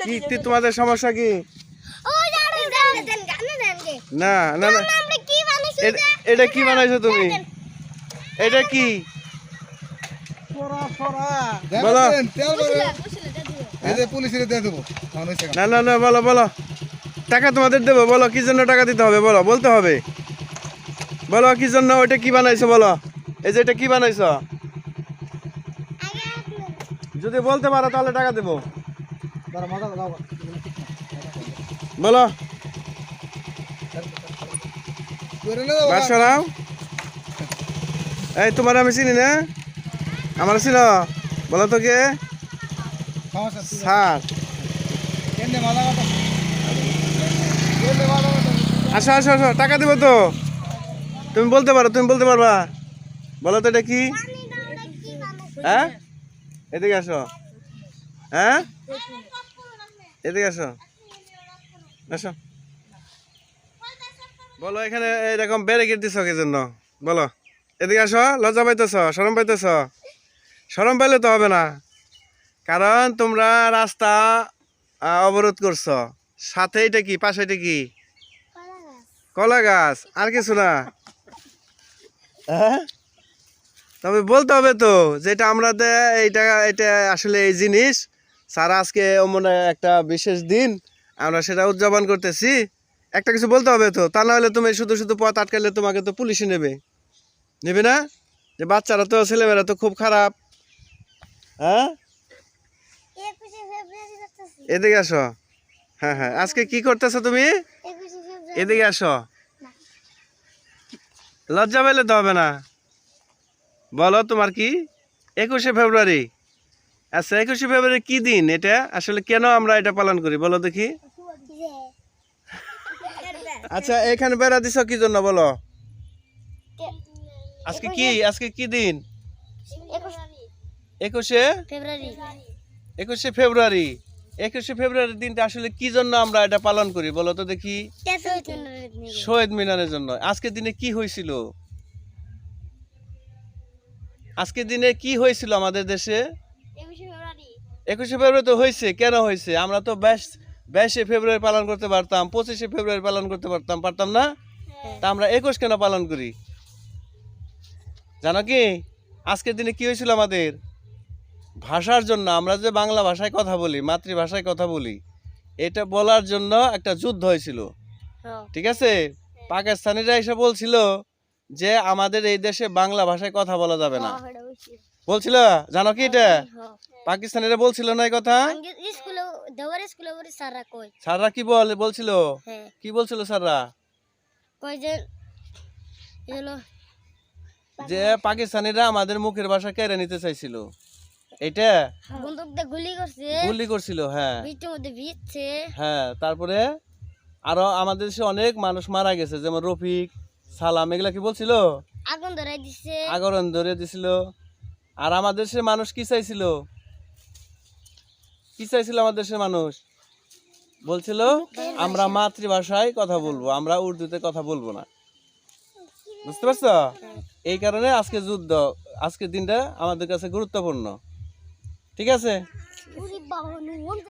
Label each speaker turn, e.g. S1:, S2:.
S1: কি তোমাদের সমস্যা কি? না না না।
S2: আমরা কি বানাইছি
S1: এ- এটা কি বানাইছো তুমি? এটা কি? বলো।
S3: দেখেন, তেল ভরে- এই যে পুলিশের দিয়ে দেবো। তখন হয়েছে
S1: না না না বলো বলো। টাকা তোমাদের দেবো বলো কি জন্য টাকা দিতে হবে বলো বলতে হবে। বলো কি জন্য ওইটা কি বানাইছো বলো। এই যে এটা কি বানাইছো? যদি বলতে পারো তাহলে টাকা দেবো। বলো। সরাও এই তোমার আমি চিনি না? আমার ছিল বলো তো কে? স্যার।
S3: কথা
S1: আসো আসো আসো টাকা দেবো তো। তুমি বলতে পারো তুমি বলতে পারবা। বলো তো এটা কি? হ্যাঁ? এদিকে আসো। হ্যাঁ? এদিকে আসো। আসো। বলো, এখানে এরকম ব্যারিকেড দিছ কি জন্য বলো। এদিকে আসো, লজ্জা পাইতেছ সরম পাইতেছ? সরম পাইলে তো হবে না। কারণ তোমরা রাস্তা অবরোধ করছ। সাথে এটা কি? পাশে এটা কি?
S2: কলা গাছ।
S1: আর কিছু না। হ্যাঁ? তবে বলতে হবে তো যেটা আমরা এইটা, এটা আসলে এই জিনিস। স্যার আজকে মনে একটা বিশেষ দিন। আমরা সেটা উদযাপন করতেছি। একটা কিছু বলতে হবে তো তা না হলে তুমি শুধু শুধু পথ আটকালে তোমাকে তো পুলিশে নেবে। নেবে না? যে বাচ্চারা তো ছেলেমেয়েরা তো খুব খারাপ। হ্যাঁ? এদিকে আসো। হ্যাঁ হ্যাঁ। আজকে কি করতেছো তুমি? এদিকে আসো। লজ্জা পেলে তো হবে না। বলো তোমার কি? একুশে ফেব্রুয়ারি। আচ্ছা একুশে ফেব্রুয়ারি কি দিন এটা? আসলে কেন আমরা এটা পালন করি বলো দেখি। আচ্ছা এখানে বেড়া দিছ কি জন্য বলো? আজকে কি আজকে কি দিন? একুশে? একুশে ফেব্রুয়ারি। একুশে ফেব্রুয়ারির দিনটা আসলে কি জন্য আমরা এটা পালন করি বলো তো দেখি। শহীদ মিনারের জন্য। আজকের দিনে কি হয়েছিল? আজকের দিনে কি হয়েছিল আমাদের দেশে?
S2: একুশে ফেব্রুয়ারি।
S1: তো হয়েছে। কেন হয়েছে? আমরা তো ব্যাস বাইশে ফেব্রুয়ারি পালন করতে পারতাম পঁচিশে ফেব্রুয়ারি পালন করতে পারতাম পারতাম না? তা আমরা একুশ কেন পালন করি? জানো কি? আজকের দিনে কি হয়েছিল আমাদের? ভাষার জন্য আমরা যে বাংলা ভাষায় কথা বলি মাতৃভাষায় কথা বলি এটা বলার জন্য একটা যুদ্ধ হয়েছিল। ঠিক আছে? পাকিস্তানিরা এসে বলছিল যে আমাদের এই দেশে বাংলা ভাষায় কথা বলা যাবে না। বলছিল জানো কি এটা? পাকিস্তানিরা বলছিল না এই কথা?
S2: স্কুলে দেওয়ার স্কুলে বলি স্যাররা
S1: কি বল বলছিল?
S2: হ্যাঁ।
S1: কি বলছিল স্যাররা
S2: যে
S1: পাকিস্তানিরা আমাদের মুখের ভাষা কেড়ে নিতে চাইছিল। এটা?
S2: গুলি করছে।
S1: গুলি করছিল হ্যাঁ। হ্যাঁ তারপরে আরও আমাদের দেশে অনেক মানুষ মারা গেছে যেমন রফিক সালাম এগুলা কি বলছিল?
S2: আগুন ধরাই দিচ্ছে
S1: আগরণ ধরে দিছিল। আর আমাদের দেশের মানুষ কি চাইছিল? কি চাইছিল আমাদের দেশের মানুষ? বলছিল, আমরা মাতৃভাষায় কথা বলব, আমরা উর্দুতে কথা বলব না। বুঝতে পারছ? এই কারণে আজকে যুদ্ধ, আজকের দিনটা আমাদের কাছে গুরুত্বপূর্ণ। ঠিক আছে?